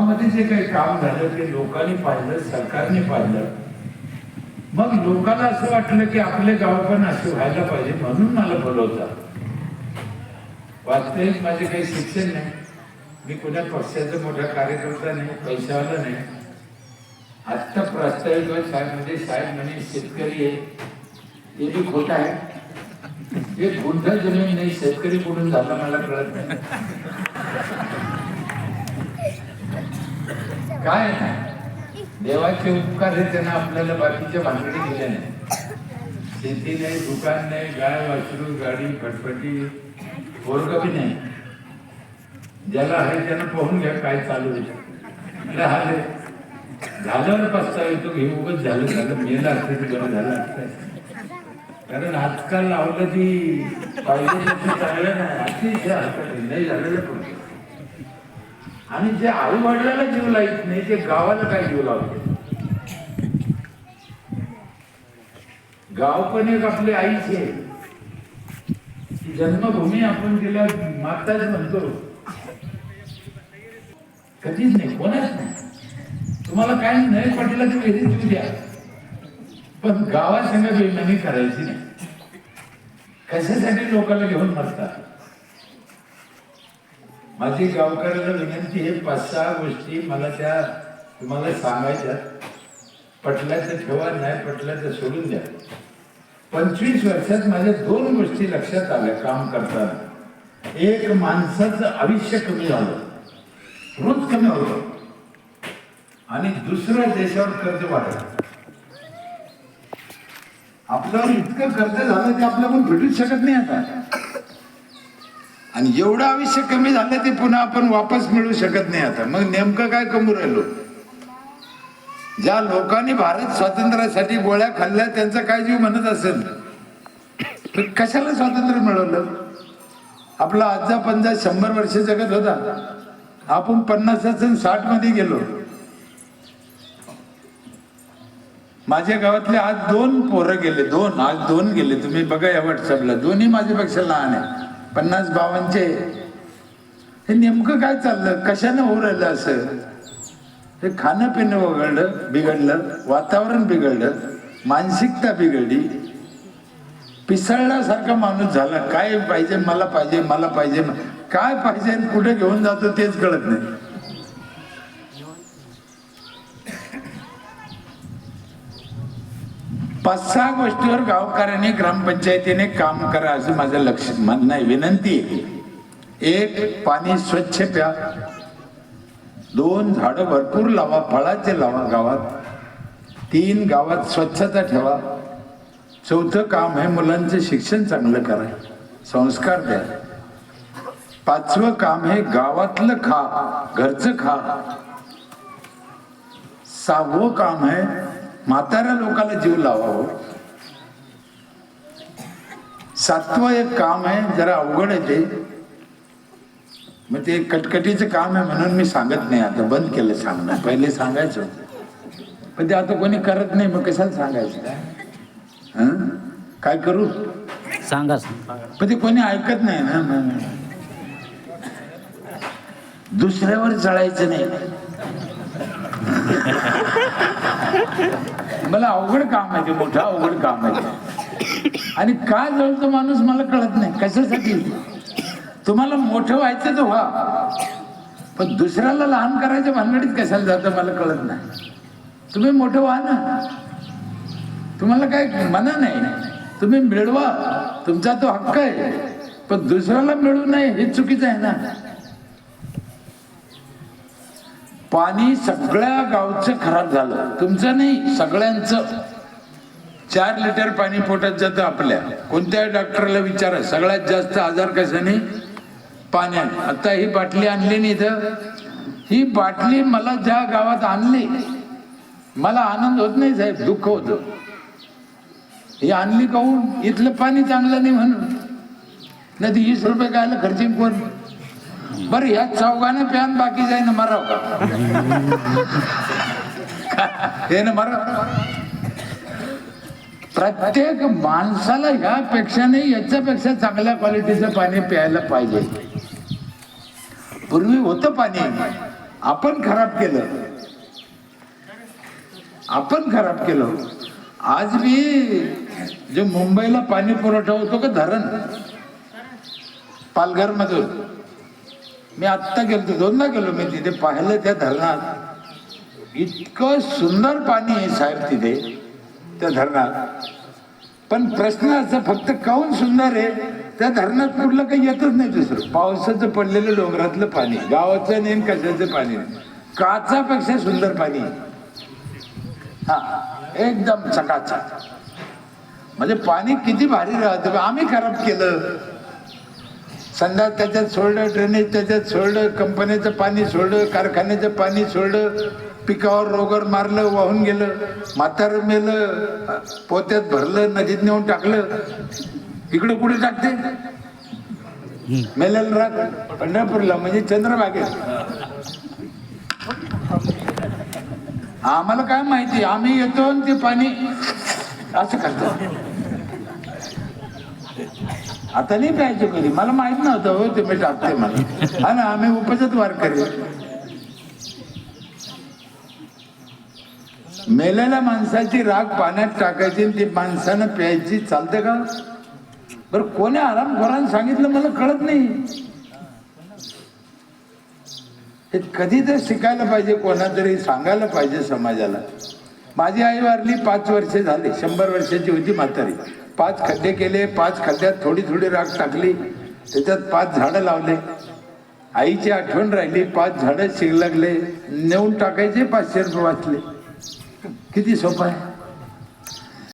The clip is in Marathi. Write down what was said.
गावामध्ये जे काही काम झालं ते लोकांनी पाहिलं सरकारने पाहिलं. मग लोकांना असं वाटलं की आपले गाव पण असे व्हायला पाहिजे म्हणून मला बोलवतात वास्तविक माझे काही शिक्षण नाही. मी कुण्या पक्षाचा मोठा कार्यकर्ता नाही पैशावाला नाही. आत्ता प्रास्ताविक साहेब म्हणजे साहेब म्हणे शेतकरी आहे. ते बी खोट आहे एक गुंठा जमीन नाही शेतकरी कुठून झाला मला कळत नाही. काय नाही देवाचे उपकार हे त्यांना आपल्याला बाकीच्या भानगडी दिल्या नाही. शेती नाही दुकान नाही गाय वासरू गाडी फटफटी पोरग बी नाही. ज्याला आहे त्यानं पाहून घ्या काय चालू आहे. म्हणलं, हा रे. झाल्यावर पस्तावा येतो हे उगत झालं झालं मेला असतं ते बरं झालं असतं. कारण आजकाल लावलं ती पाहिजे चांगलं नाही. अतिशय हरकत नाही झालेलं पण आणि जे आई वडिलाला जीव लाईत नाही ते गावाला काय जीव लावते? गाव पण एक आपली आईच आहे. जन्मभूमी आपण तिला माताच म्हणतो. कधीच नाही कोणाच नाही. तुम्हाला काय नाही पाटीला तुम्ही घरी जीव द्या. पण गावासंग बेमानी करायची नाही. कशासाठी लोकांना घेऊन मरतात? माझी गावकऱ्याला विनंती हे पाच सहा गोष्टी मला त्या तुम्हाला सांगायच्या. पटल्याचं ठेवा नाही पटल्याचं सोडून द्या. पंचवीस वर्षात माझ्या दोन गोष्टी लक्षात आल्या काम करताना. एक माणसाचं आयुष्य कमी झालं. रोज कमी होतं. आणि दुसरं देशावर कर्ज वाढलं. आपल्यावर इतकं कर्ज झालं ते आपल्याकडून भेटूच शकत नाही आता. आणि एवढं आयुष्य कमी झालं ते पुन्हा आपण वापस मिळू शकत नाही आता. मग नेमकं काय कमू राहिलो? ज्या लोकांनी भारत स्वातंत्र्यासाठी गोळ्या खाल्ल्या त्यांचा काय जीव म्हणत असेल? तर कशाला स्वातंत्र्य मिळवलं? आपला आजचा पंजा शंभर वर्ष जगत होता. आपण पन्नासाच साठमध्ये गेलो. माझ्या गावातले आज दोन पोरं गेले दोन आज दोन गेले. तुम्ही बघा या व्हॉट्सअपला दोन्ही माझ्यापेक्षा लहान आहे पन्नास बावनचे हे नेमकं काय चाललं? कशानं होऊ राहिलं असं? हे खाणं पिणं वगळलं बिघडलं वातावरण बिघडलं मानसिकता बिघडली. पिसळल्यासारखा माणूस झाला. काय पाहिजे मला पाहिजे मला पाहिजे. काय पाहिजे आणि कुठे घेऊन जातो तेच कळत नाही. पाच सहा गोष्टीवर गावकऱ्यांनी ग्रामपंचायतीने काम करा असं माझं लक्ष म्हणणं आहे. विनंती आहे. एक पाणी स्वच्छ प्या. दोन झाडं भरपूर लावा फळाचे लावा गावात. तीन गावात स्वच्छता ठेवा. चौथं काम हे मुलांचं शिक्षण चांगलं करा. संस्कार द्या. पाचवं काम हे गावातलं खा घरचं खा. सहावं काम आहे म्हाताऱ्या लोकांना जीव लावावं. सातवं एक काम आहे जरा अवघड आहे ते. मग ते कटकटीचं काम आहे म्हणून मी सांगत नाही आता बंद केलं सांगणं. पहिले सांगायचं पण ते आता कोणी करत नाही मग कशाला सांगायचं? हं? काय करू? सांगा पण ते कोणी ऐकत नाही ना. दुसऱ्यावर चढायचं नाही. मला अवघड काम आहे ते मोठं अवघड काम आहे आणि का जळतो माणूस मला कळत नाही. कशासाठी? तुम्हाला मोठं व्हायचं तर व्हा. पण दुसऱ्याला लहान करायच्या भानगडीत कशाला जातं मला कळत नाही. तुम्ही मोठं व्हा ना. तुम्हाला काय मना नाही. तुम्ही मिळवा. तुमचा तो हक्क आहे. पण दुसऱ्याला मिळू नये हे चुकीचं आहे ना. पाणी सगळ्या गावचं खराब झालं. तुमचं नाही सगळ्यांचं. चार लिटर पाणी पोटात जातं आपल्या. कोणत्या डॉक्टरला विचारा सगळ्यात जास्त आजार कशाने? पाण्याने. आता ही बाटली आणली नाही इथं. ही बाटली मला ज्या गावात आणली मला आनंद होत नाही साहेब दुःख होतं. ही आणली काहून? इथलं पाणी चांगलं नाही म्हणून. नाही ती वीस रुपये कायला खर्चिंग कोण? बरं ह्या चौघाने प्यान बाकी जाईन मराव का? हे ना मराव. प्रत्येक माणसाला ह्यापेक्षा नाही याच्यापेक्षा चांगल्या क्वालिटीचं पाणी प्यायला पाहिजे. पूर्वी होतं पाणी. आपण खराब केलं. आपण खराब केलं. आज मी जे मुंबईला पाणी पुरवठा होतो का धरण? पालघर मधून मी आत्ता गेलो दोनदा गेलो मी तिथे. पाहिलं त्या धरणात. इतकं सुंदर पाणी आहे साहेब तिथे त्या धरणात. पण प्रश्न असा फक्त काऊन सुंदर आहे? त्या धरणात कुठलं काही येतच नाही दुसरं. पावसाचं पडलेलं डोंगरातलं पाणी गावाचं नाही कशाचं पाणी नाही. काचापेक्षा सुंदर पाणी. हा एकदम चकाचा म्हणजे पाणी किती भारी राहतं. आम्ही खराब केलं. संडास त्याच्यात सोडलं ड्रेनेज त्याच्यात सोडलं कंपनीचं पाणी सोडलं कारखान्याचं पाणी सोडलं पिकावर रोगर मारलं वाहून गेलं म्हातार मेलं पोत्यात भरलं नदीत नेऊन टाकलं. इकडं कुठे टाकते? मेलेल राग पंढरपूरला म्हणजे चंद्रभागे आम्हाला काय माहिती आम्ही येतो आणि ते पाणी असं करतो आता नाही प्यायचो कधी. मला माहीत नव्हतं हो तुम्ही टाकते मला. हा ना आम्ही उपजत वारकरी. मेलेल्या माणसाची राग पाण्यात टाकायची ती माणसानं प्यायची. चालते का? बरं कोणी आराम खोरानं सांगितलं मला कळत नाही. हे कधी तर शिकायला पाहिजे कोणातरी सांगायला पाहिजे समाजाला. माझी आई वारली पाच वर्ष झाली शंभर वर्षाची होती म्हातारी. पाच खड्डे केले पाच खड्ड्यात थोडी थोडी राख टाकली त्याच्यात पाच झाडं लावले. आईची आठवण राहिली पाच झाडं शिगलागले नेऊन टाकायचे पाचशे रुपये वाचले. किती सोपं आहे?